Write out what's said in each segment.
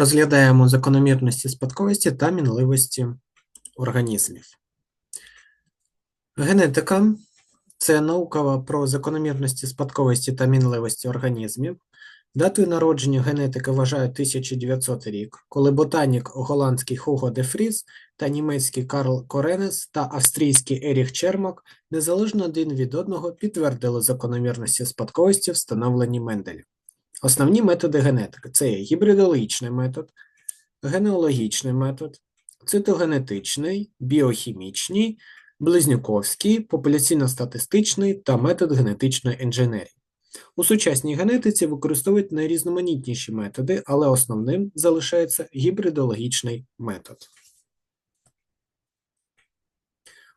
Розглядаємо закономірності спадковості та мінливості організмів. Генетика це наука про закономірності спадковості та мінливості організмів. Датою народження генетики вважають 1900 рік, коли ботанік голландський Хуго де Фріс та німецький Карл Коренес та австрійський Еріх Чермак незалежно один від одного підтвердили закономірності спадковості, встановлені Менделем. Основні методи генетики це є гібридологічний метод, генеалогічний метод, цитогенетичний, біохімічний, близнюковський, популяційно-статистичний та метод генетичної інженерії. У сучасній генетиці використовують найрізноманітніші методи, але основним залишається гібридологічний метод.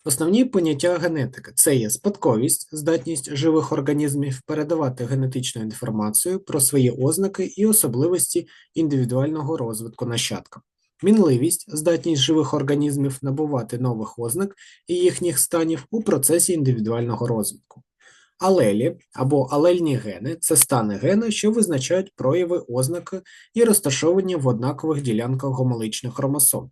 Основні поняття генетики це є спадковість, здатність живих організмів передавати генетичну інформацію про свої ознаки і особливості індивідуального розвитку нащадка, мінливість, здатність живих організмів набувати нових ознак і їхніх станів у процесі індивідуального розвитку. Алелі або алельні гени це стани гени, що визначають прояви ознаки і розташовані в однакових ділянках гомоличних хромосом.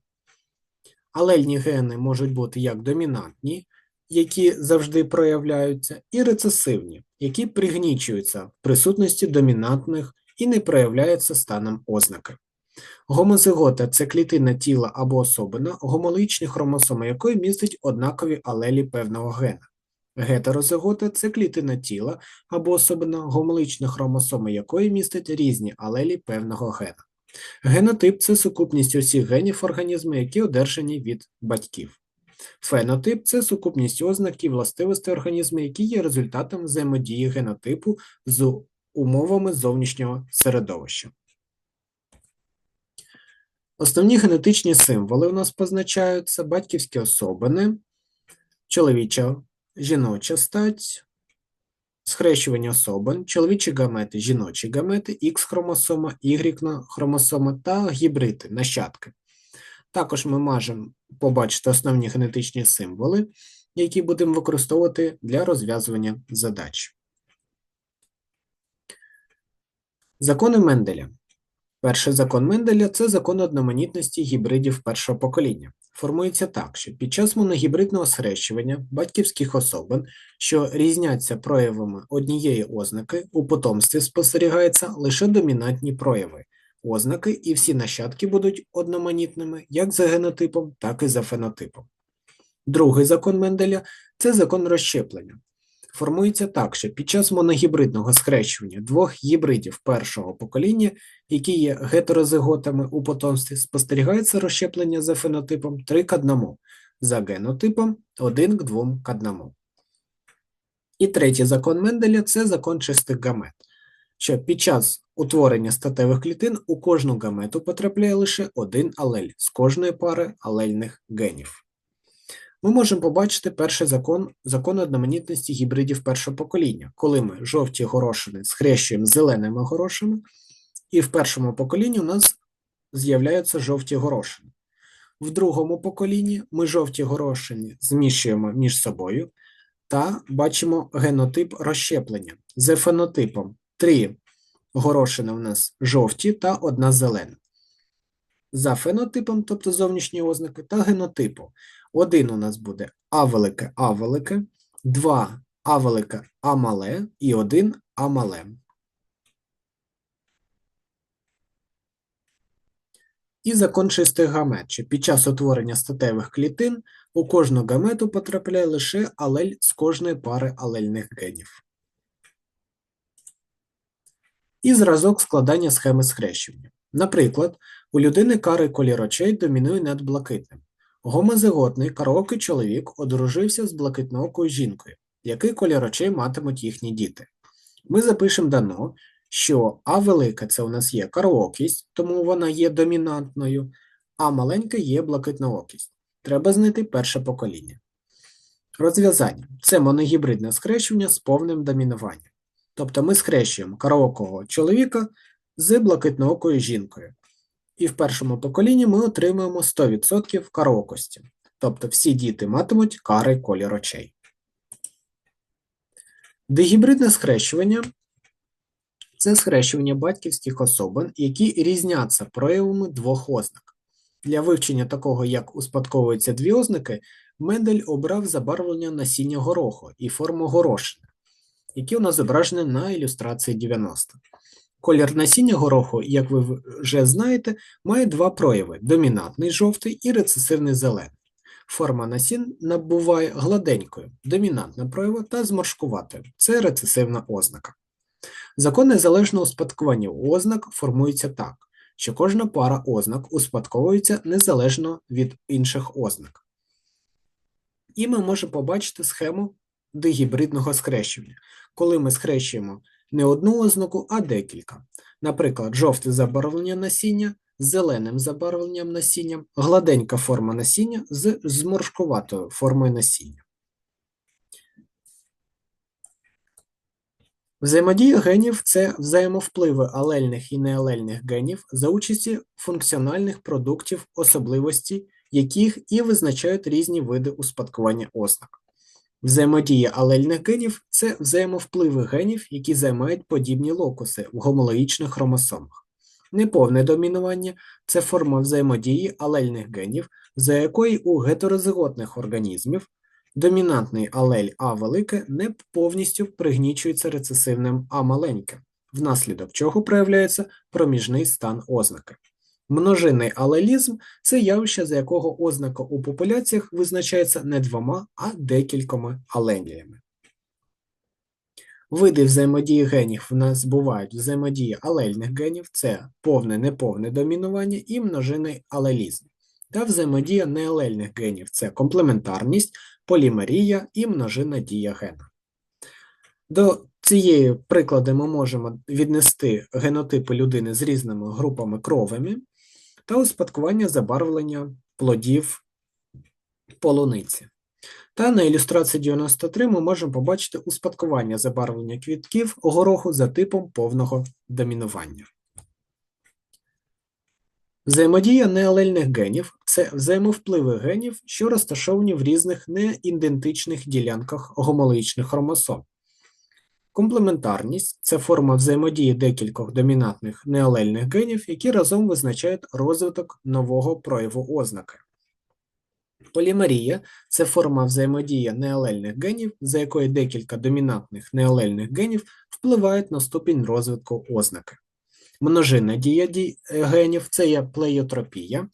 Алельні гени можуть бути як домінантні, які завжди проявляються, і рецесивні, які пригнічуються в присутності домінантних і не проявляються станом ознаки. Гомозигота це клітина тіла або особина, гомоличні хромосоми якої містить однакові алелі певного гена. Гетерозигота це клітина тіла або особина, гомоличні хромосоми якої містить різні алелі певного гена. Генотип це сукупність усіх генів організму, які одержані від батьків. Фенотип це сукупність ознак і властивостей організму, які є результатом взаємодії генотипу з умовами зовнішнього середовища. Основні генетичні символи у нас позначаються батьківські особини, чоловіча, жіноча стать, схрещування особин, чоловічі гамети, жіночі гамети, Х-хромосома, Y-хромосома та гібриди, нащадки. Також ми можемо побачити основні генетичні символи, які будемо використовувати для розв'язування задач. Закони Менделя. Перший закон Менделя це закон одноманітності гібридів першого покоління. Формується так, що під час моногібридного схрещування батьківських особин, що різняться проявами однієї ознаки, у потомстві спостерігаються лише домінантні прояви. Ознаки і всі нащадки будуть одноманітними як за генотипом, так і за фенотипом. Другий закон Менделя це закон розщеплення формується так, що під час моногібридного схрещування двох гібридів першого покоління, які є гетерозиготами у потомстві, спостерігається розщеплення за фенотипом 3 к 1, за генотипом 1 к 2 к 1. І третій закон Менделя це закон чистих гамет, що під час утворення статевих клітин у кожну гамету потрапляє лише один алель з кожної пари алельних генів. Ми можемо побачити перший закон закон одноманітності гібридів першого покоління, коли ми жовті горошини схрещуємо з зеленими горошами, і в першому поколінні у нас з'являються жовті горошини. В другому поколінні ми жовті горошини зміщуємо між собою та бачимо генотип розщеплення з фенотипом три горошини у нас жовті та одна зелена. За фенотипом, тобто зовнішні ознаки, та генотипу. Один у нас буде А велике А велике, два А велике А мале і один А мале. І закон чистих що під час утворення статевих клітин у кожну гамету потрапляє лише алель з кожної пари алельних генів. І зразок складання схеми схрещення. Наприклад, у людини карий колір очей домінує над блакитним. Гомозиготний караокий чоловік одружився з блакитноокою жінкою, який колір очей матимуть їхні діти. Ми запишемо дано, що А велика це у нас є караокість, тому вона є домінантною, а маленька є блакитноокість. Треба знайти перше покоління. Розв'язання це моногібридне схрещення з повним домінуванням. Тобто ми схрещуємо караокого чоловіка з блакитноокою жінкою. І в першому поколінні ми отримуємо 100% караокості. Тобто всі діти матимуть карий колір очей. Дегібридне схрещування це схрещування батьківських особин, які різняться проявами двох ознак. Для вивчення такого, як успадковуються дві ознаки, Мендель обрав забарвлення насіння гороху і форму горошини, які у нас зображені на ілюстрації 90. Колір насіння гороху, як ви вже знаєте, має два прояви: домінантний жовтий і рецесивний зелений. Форма насін набуває гладенькою, домінантна проява та зморшкуватою це рецесивна ознака. Закон незалежного успадкування ознак формується так, що кожна пара ознак успадковується незалежно від інших ознак. І ми можемо побачити схему дигібридного схрещення, коли ми схрещуємо не одну ознаку, а декілька. Наприклад, жовте забарвлення насіння з зеленим забарвленням насіння, гладенька форма насіння з зморшкуватою формою насіння. Взаємодія генів це взаємовпливи алельних і неалельних генів за участі функціональних продуктів особливості, яких і визначають різні види успадкування ознак. Взаємодія алельних генів це взаємовпливи генів, які займають подібні локуси в гомологічних хромосомах. Неповне домінування це форма взаємодії алельних генів, за якої у гетерозиготних організмів домінантний алель А велике не повністю пригнічується рецесивним А маленьке, внаслідок чого проявляється проміжний стан ознаки. Множинний алелізм це явище, за якого ознака у популяціях визначається не двома, а декількома алеліями. Види взаємодії генів в нас бувають взаємодії алельних генів, це повне неповне домінування і множинний алелізм, та взаємодія неалельних генів це комплементарність, полімерія і множинна дія гена. До цієї приклади ми можемо віднести генотипи людини з різними групами кровими та успадкування забарвлення плодів полуниці. Та на ілюстрації 93 ми можемо побачити успадкування забарвлення квітків гороху за типом повного домінування. Взаємодія неалельних генів це взаємовпливи генів, що розташовані в різних неідентичних ділянках гомологічних хромосом. Комплементарність це форма взаємодії декількох домінантних неалельних генів, які разом визначають розвиток нового прояву ознаки. Полімерія це форма взаємодії неалельних генів, за якою декілька домінантних неалельних генів впливають на ступінь розвитку ознаки. Множинна дія генів це є плеєтропія,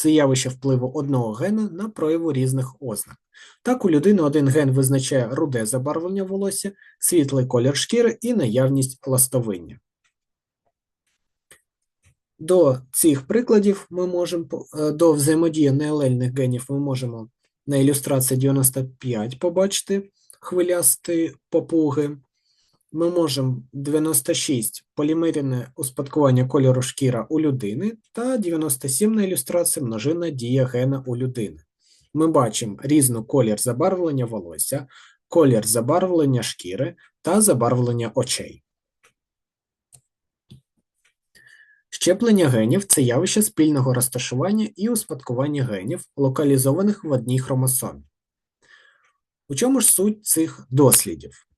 це явище впливу одного гена на прояву різних ознак. Так, у людини один ген визначає руде забарвлення волосся, світлий колір шкіри і наявність ластовиння. До цих прикладів ми можемо е, до взаємодії неалельних генів ми можемо на ілюстрації 95 побачити хвилясті попуги. Ми можемо 96 полімерне успадкування кольору шкіра у людини та 97 на ілюстрації множина дія гена у людини. Ми бачимо різну колір забарвлення волосся, колір забарвлення шкіри та забарвлення очей. Щеплення генів це явище спільного розташування і успадкування генів, локалізованих в одній хромосомі. У чому ж суть цих дослідів?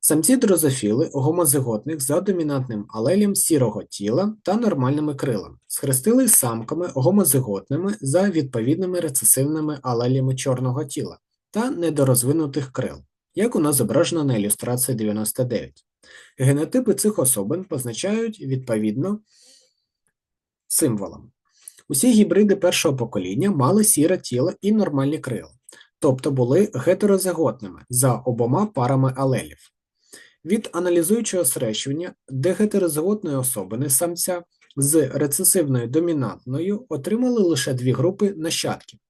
Самці дрозофіли гомозиготних за домінантним алелем сірого тіла та нормальними крилами, схрестили з самками гомозиготними за відповідними рецесивними алелями чорного тіла та недорозвинутих крил, як у нас зображено на ілюстрації 99. Генотипи цих особин позначають відповідно символам. Усі гібриди першого покоління мали сіре тіло і нормальні крила, тобто були гетерозиготними за обома парами алелів. Від аналізуючого срещування дегетерозиготної особини самця з рецесивною домінантною отримали лише дві групи нащадків.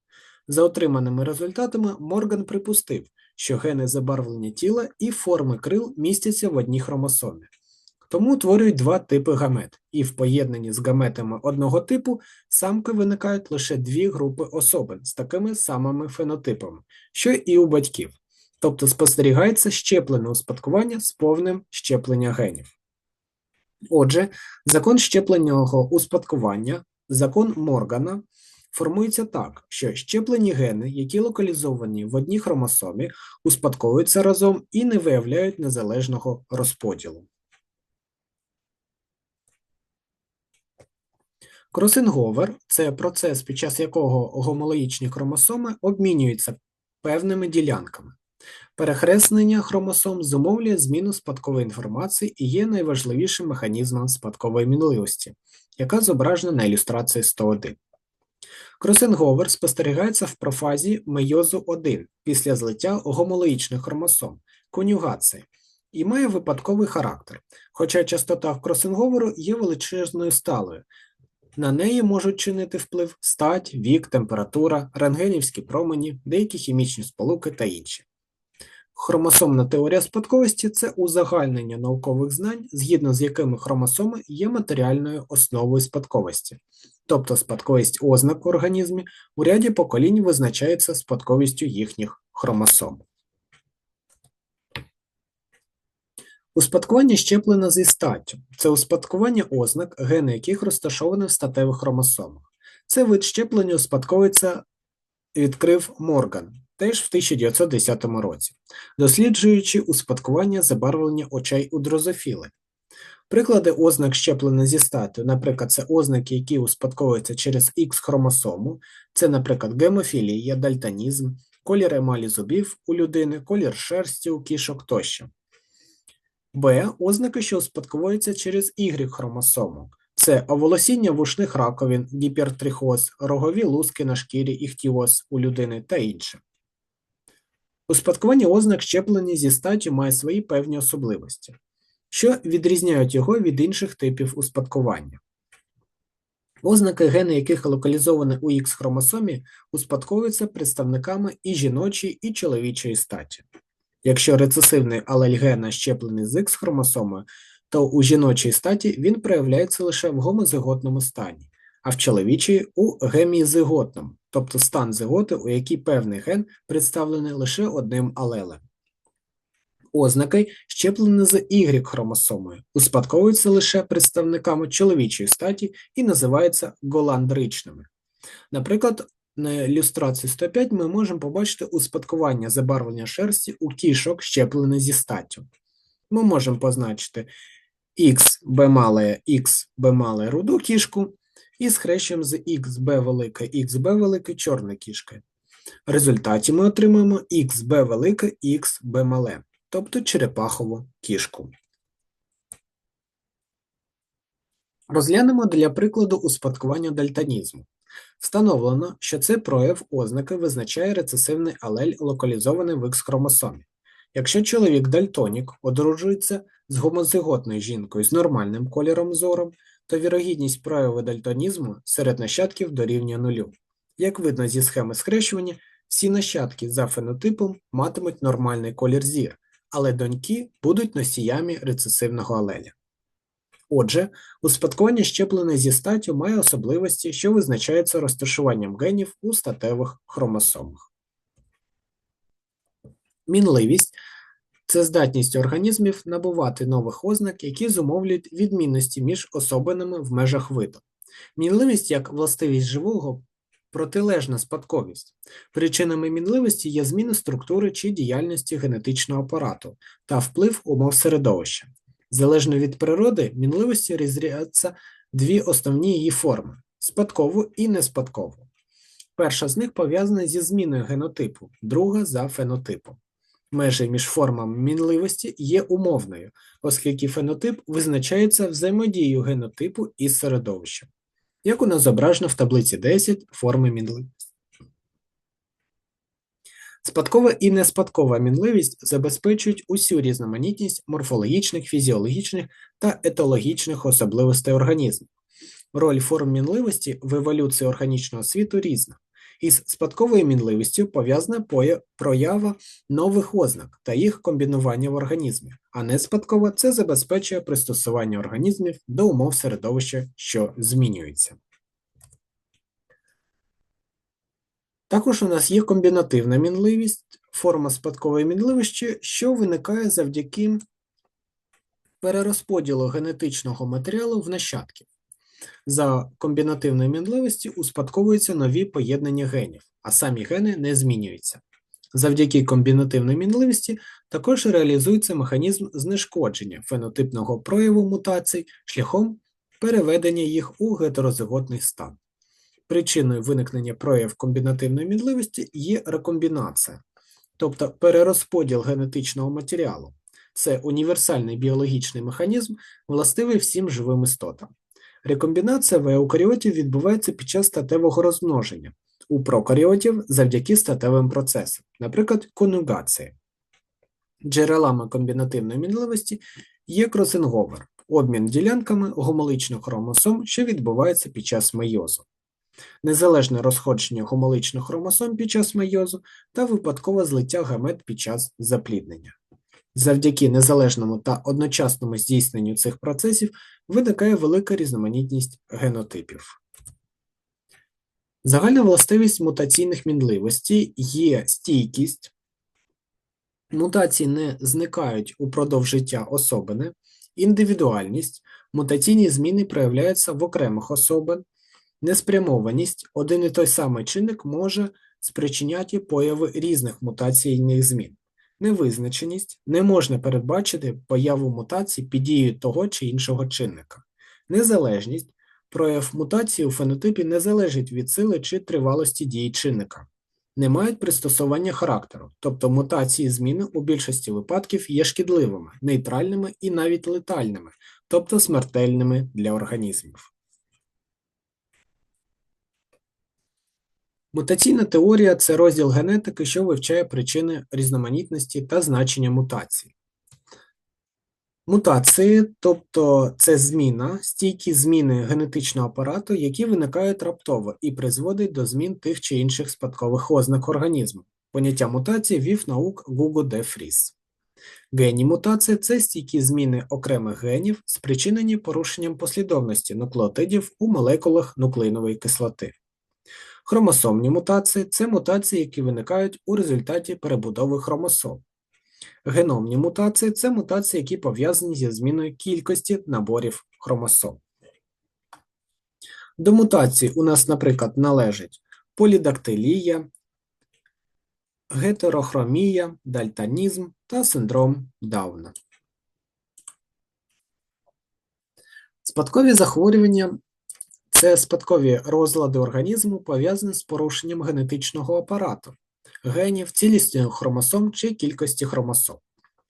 За отриманими результатами Морган припустив, що гени забарвлення тіла і форми крил містяться в одній хромосомі. Тому утворюють два типи гамет, і в поєднанні з гаметами одного типу самки виникають лише дві групи особин з такими самими фенотипами, що і у батьків тобто спостерігається щеплене успадкування з повним щеплення генів. Отже, закон щепленого успадкування, закон Моргана, формується так, що щеплені гени, які локалізовані в одній хромосомі, успадковуються разом і не виявляють незалежного розподілу. Кросинговер це процес, під час якого гомологічні хромосоми обмінюються певними ділянками. Перехреснення хромосом зумовлює зміну спадкової інформації і є найважливішим механізмом спадкової мінливості, яка зображена на ілюстрації 101. Кросинговер спостерігається в профазі мейозу 1 після злиття гомологічних хромосом, конюгації, і має випадковий характер, хоча частота кросинговеру є величезною сталою. На неї можуть чинити вплив стать, вік, температура, рентгенівські промені, деякі хімічні сполуки та інші. Хромосомна теорія спадковості це узагальнення наукових знань, згідно з якими хромосоми є матеріальною основою спадковості, тобто спадковість ознак в організмі у ряді поколінь визначається спадковістю їхніх хромосом. Успадкування щеплення зі статтю це успадкування ознак, гени яких розташовані в статевих хромосомах. Це вид щеплення успадковується відкрив Морган теж в 1910 році, досліджуючи успадкування забарвлення очей у дрозофіли. Приклади ознак щеплення зі статтю, наприклад, це ознаки, які успадковуються через Х хромосому, це, наприклад, гемофілія, дальтонізм, колір емалі зубів у людини, колір шерсті у кішок тощо. Б. Ознаки, що успадковуються через Y хромосому. Це оволосіння вушних раковин, гіпертрихоз, рогові луски на шкірі, іхтіоз у людини та інше. Успадкування ознак щеплення зі статтю має свої певні особливості, що відрізняють його від інших типів успадкування. Ознаки гени, яких локалізовані у Х хромосомі, успадковуються представниками і жіночої, і чоловічої статі. Якщо рецесивний алель гена щеплений з Х хромосомою, то у жіночій статі він проявляється лише в гомозиготному стані, а в чоловічій у гемізиготному, тобто стан зиготи, у якій певний ген представлений лише одним алелем. Ознаки, щеплені з Y хромосомою, успадковуються лише представниками чоловічої статі і називаються голандричними. Наприклад, на ілюстрації 105 ми можемо побачити успадкування забарвлення шерсті у кішок, щеплених зі статтю. Ми можемо позначити X B мале X B мале руду кішку і схрещуємо з XB велике XB велике чорна кішка. В результаті ми отримаємо XB велике XB мале, тобто черепахову кішку. Розглянемо для прикладу успадкування дальтонізму. Встановлено, що цей прояв ознаки визначає рецесивний алель, локалізований в Х-хромосомі. Якщо чоловік дальтонік одружується з гомозиготною жінкою з нормальним кольором зором, то вірогідність прояву дальтонізму серед нащадків дорівнює нулю. Як видно зі схеми схрещування, всі нащадки за фенотипом матимуть нормальний колір зір, але доньки будуть носіями рецесивного алеля. Отже, успадкування щеплене зі статтю має особливості, що визначаються розташуванням генів у статевих хромосомах. Мінливість це здатність організмів набувати нових ознак, які зумовлюють відмінності між особинами в межах виду. Мінливість як властивість живого протилежна спадковість. Причинами мінливості є зміна структури чи діяльності генетичного апарату та вплив умов середовища. Залежно від природи, мінливості розрізняються дві основні її форми спадкову і неспадкову. Перша з них пов'язана зі зміною генотипу, друга за фенотипом. Межі між формами мінливості є умовною, оскільки фенотип визначається взаємодією генотипу із середовищем, як у нас зображено в таблиці 10 форми мінливості. Спадкова і неспадкова мінливість забезпечують усю різноманітність морфологічних, фізіологічних та етологічних особливостей організму. Роль форм мінливості в еволюції органічного світу різна. Із спадковою мінливістю пов'язана проява нових ознак та їх комбінування в організмі, а неспадкова це забезпечує пристосування організмів до умов середовища, що змінюються. Також у нас є комбінативна мінливість, форма спадкової мінливості, що виникає завдяки перерозподілу генетичного матеріалу в нащадків. За комбінативної мінливості успадковуються нові поєднання генів, а самі гени не змінюються. Завдяки комбінативній мінливості також реалізується механізм знешкодження фенотипного прояву мутацій шляхом переведення їх у гетерозиготний стан. Причиною виникнення прояв комбінативної мінливості є рекомбінація, тобто перерозподіл генетичного матеріалу. Це універсальний біологічний механізм, властивий всім живим істотам. Рекомбінація в еукаріотів відбувається під час статевого розмноження, у прокаріотів завдяки статевим процесам, наприклад, конюгації. Джерелами комбінативної мінливості є кросинговер, обмін ділянками гомоличних хромосом, що відбувається під час мейозу, незалежне розходження гомоличних хромосом під час мейозу та випадкове злиття гамет під час запліднення. Завдяки незалежному та одночасному здійсненню цих процесів виникає велика різноманітність генотипів. Загальна властивість мутаційних мінливостей є стійкість, мутації не зникають упродовж життя особини, індивідуальність, мутаційні зміни проявляються в окремих особин, неспрямованість, один і той самий чинник може спричиняти появи різних мутаційних змін. Невизначеність не можна передбачити появу мутацій під дією того чи іншого чинника. Незалежність прояв мутації у фенотипі не залежить від сили чи тривалості дії чинника, не мають пристосування характеру, тобто мутації зміни у більшості випадків є шкідливими, нейтральними і навіть летальними, тобто смертельними для організмів. Мутаційна теорія це розділ генетики, що вивчає причини різноманітності та значення мутацій. Мутації, тобто це зміна, стійкі зміни генетичного апарату, які виникають раптово і призводять до змін тих чи інших спадкових ознак організму. Поняття мутації вів наук Гуго де Фріс. Генні мутації це стійкі зміни окремих генів, спричинені порушенням послідовності нуклеотидів у молекулах нуклеїнової кислоти. Хромосомні мутації це мутації, які виникають у результаті перебудови хромосом. Геномні мутації це мутації, які пов'язані зі зміною кількості наборів хромосом. До мутацій у нас, наприклад, належать полідактилія, гетерохромія, дальтонізм та синдром Дауна. Спадкові захворювання це спадкові розлади організму, пов'язані з порушенням генетичного апарату, генів, цілісті хромосом чи кількості хромосом.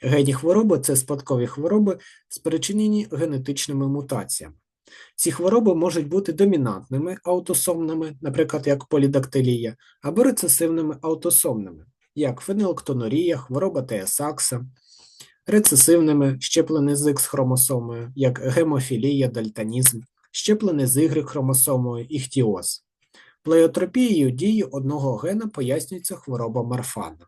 Генні хвороби це спадкові хвороби, спричинені генетичними мутаціями. Ці хвороби можуть бути домінантними аутосомними, наприклад, як полідактилія, або рецесивними аутосомними, як фенилктонурія, хвороба Тея-Сакса, рецесивними щеплений з Х хромосомою, як гемофілія, дальтонізм, щеплений з Y хромосомою, іхтіоз. Плеотропією дії одного гена пояснюється хвороба Марфана.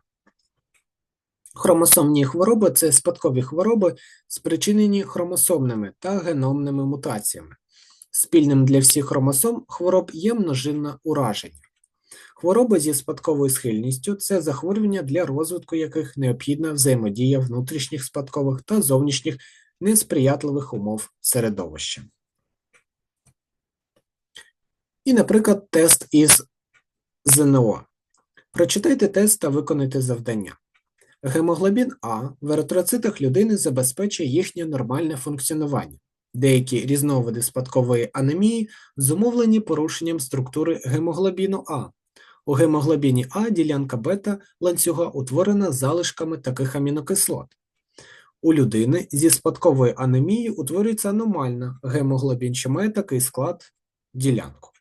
Хромосомні хвороби це спадкові хвороби, спричинені хромосомними та геномними мутаціями. Спільним для всіх хромосом хвороб є множинне ураження. Хвороби зі спадковою схильністю це захворювання, для розвитку яких необхідна взаємодія внутрішніх спадкових та зовнішніх несприятливих умов середовища. І, наприклад, тест із ЗНО. Прочитайте тест та виконайте завдання. Гемоглобін А в еритроцитах людини забезпечує їхнє нормальне функціонування. Деякі різновиди спадкової анемії зумовлені порушенням структури гемоглобіну А. У гемоглобіні А ділянка бета ланцюга утворена залишками таких амінокислот. У людини зі спадковою анемією утворюється аномальна гемоглобін, що має такий склад ділянку.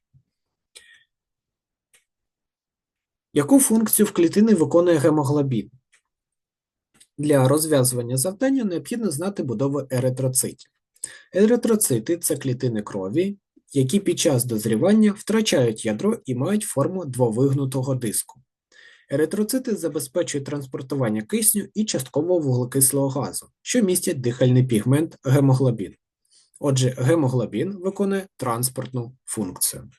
Яку функцію в клітини виконує гемоглобін? Для розв'язування завдання необхідно знати будову еритроцитів. Еритроцити це клітини крові, які під час дозрівання втрачають ядро і мають форму двовигнутого диску. Еритроцити забезпечують транспортування кисню і частково вуглекислого газу, що містять дихальний пігмент гемоглобін. Отже, гемоглобін виконує транспортну функцію.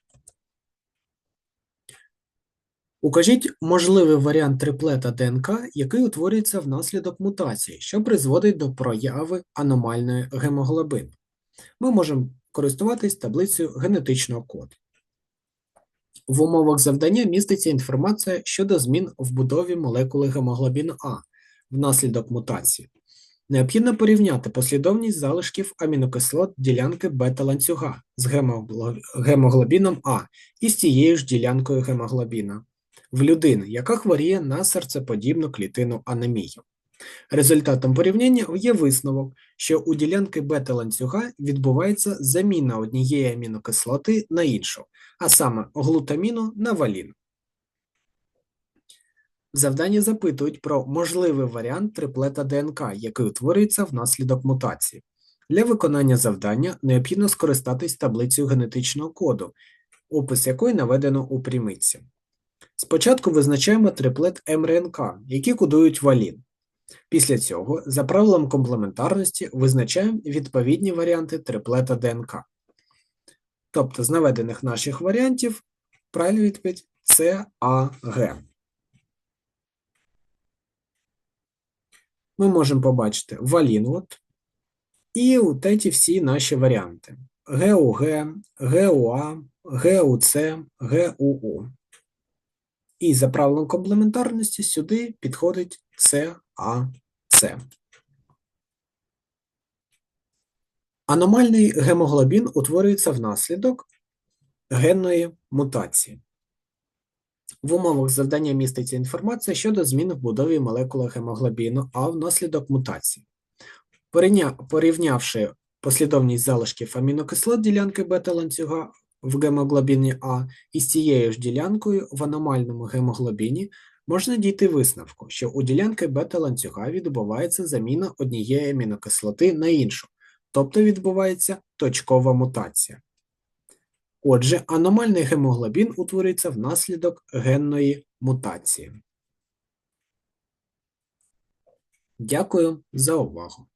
Укажіть можливий варіант триплета ДНК, який утворюється внаслідок мутації, що призводить до прояви аномальної гемоглобину. Ми можемо користуватись таблицею генетичного коду. В умовах завдання міститься інформація щодо змін в будові молекули гемоглобіну А внаслідок мутації. Необхідно порівняти послідовність залишків амінокислот ділянки бета-ланцюга з гемоглобіном А і з тією ж ділянкою гемоглобіна в людини, яка хворіє на серцеподібну клітину анемію. Результатом порівняння є висновок, що у ділянки бета-ланцюга відбувається заміна однієї амінокислоти на іншу, а саме глутаміну на валін. В завданні запитують про можливий варіант триплета ДНК, який утворюється внаслідок мутації. Для виконання завдання необхідно скористатись таблицею генетичного коду, опис якої наведено у прямиці. Спочатку визначаємо триплет МРНК, які кодують валін. Після цього, за правилом комплементарності, визначаємо відповідні варіанти триплета ДНК. Тобто з наведених наших варіантів правильна відповідь АГ. Ми можемо побачити валін от, і от ці всі наші варіанти: ГУГ, ГУА, ГУЦ, ГУУ. І за правилом комплементарності сюди підходить САЦ. Аномальний гемоглобін утворюється внаслідок генної мутації. В умовах завдання міститься інформація щодо змін в будові молекули гемоглобіну, а внаслідок мутації. Порівнявши послідовність залишків амінокислот ділянки бета-ланцюга в гемоглобіні А із цією ж ділянкою в аномальному гемоглобіні, можна дійти висновку, що у ділянки бета-ланцюга відбувається заміна однієї амінокислоти на іншу, тобто відбувається точкова мутація. Отже, аномальний гемоглобін утворюється внаслідок генної мутації. Дякую за увагу.